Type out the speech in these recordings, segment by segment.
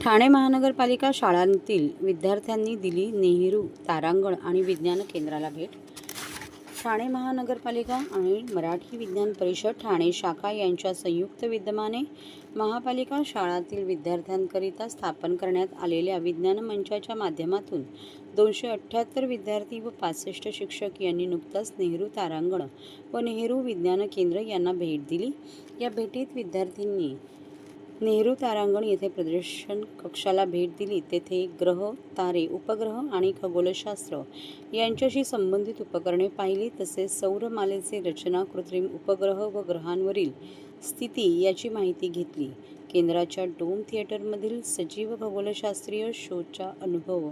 ठाणे महानगरपालिका शाळांतील विद्यार्थ्यांनी दिली नेहरू तारांगण आणि विज्ञान केंद्राला भेट. ठाणे महानगरपालिका आणि मराठी विज्ञान परिषद ठाणे शाखा यांच्या संयुक्त विद्यमाने महापालिका शाळातील विद्यार्थ्यांकरिता स्थापन करण्यात आलेल्या विज्ञान मंचाच्या माध्यमातून दोनशे अठ्ठ्याहत्तर विद्यार्थी व पासष्ट शिक्षक यांनी नुकताच नेहरू तारांगण व नेहरू विज्ञान केंद्र यांना भेट दिली. या भेटीत विद्यार्थ्यांनी नेहरू तारांगण येथे प्रदर्शन कक्षाला भेट दिली. तेथे ग्रह तारे उपग्रह आणि खगोलशास्त्र यांच्याशी संबंधित उपकरणे पाहिली. तसेच सौरमालेचे रचना कृत्रिम उपग्रह व ग्रहांवरील स्थिती याची माहिती घेतली. केंद्राच्या डोम थिएटरमधील सजीव खगोलशास्त्रीय शोचा अनुभव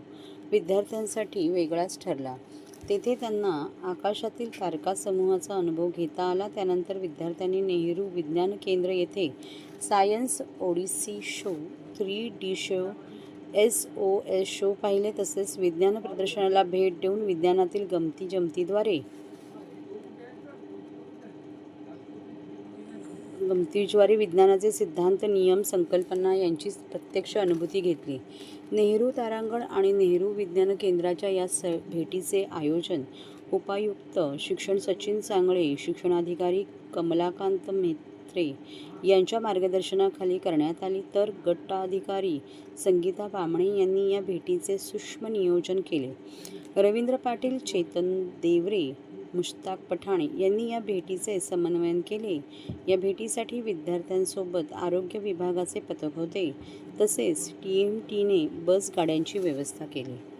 विद्यार्थ्यांसाठी वेगळाच ठरला. तेथे त्यांना आकाशातील तारकासमूहाचा अनुभव घेता आला. त्यानंतर विद्यार्थ्यांनी नेहरू विज्ञान केंद्र येथे science odyssey show three D show S O S show पाहिले. तसेच विज्ञान प्रदर्शनाला भेट देऊन विज्ञानातील गमती जमतीद्वारे गमतीज्वारी विज्ञानाचे सिद्धांत नियम संकल्पना यांची प्रत्यक्ष अनुभूती घेतली. नेहरू तारांगण आणि नेहरू विज्ञान केंद्राच्या या स भेटीचे आयोजन उपायुक्त शिक्षण सचिन सांगळे शिक्षणाधिकारी कमलाकांत मेत्रे यांच्या मार्गदर्शनाखाली करण्यात आली. तर गटाधिकारी संगीता बामणे यांनी या भेटीचे सूक्ष्म नियोजन केले. रवींद्र पाटील चेतन देवरे मुश्ताक पठाणे यांनी या भेटीचे समन्वयन केले. या भेटीसाठी विद्यार्थ्यांसोबत आरोग्य विभागाचे पथक होते. तसेच टी एम टीने बस गाड्यांची व्यवस्था केली.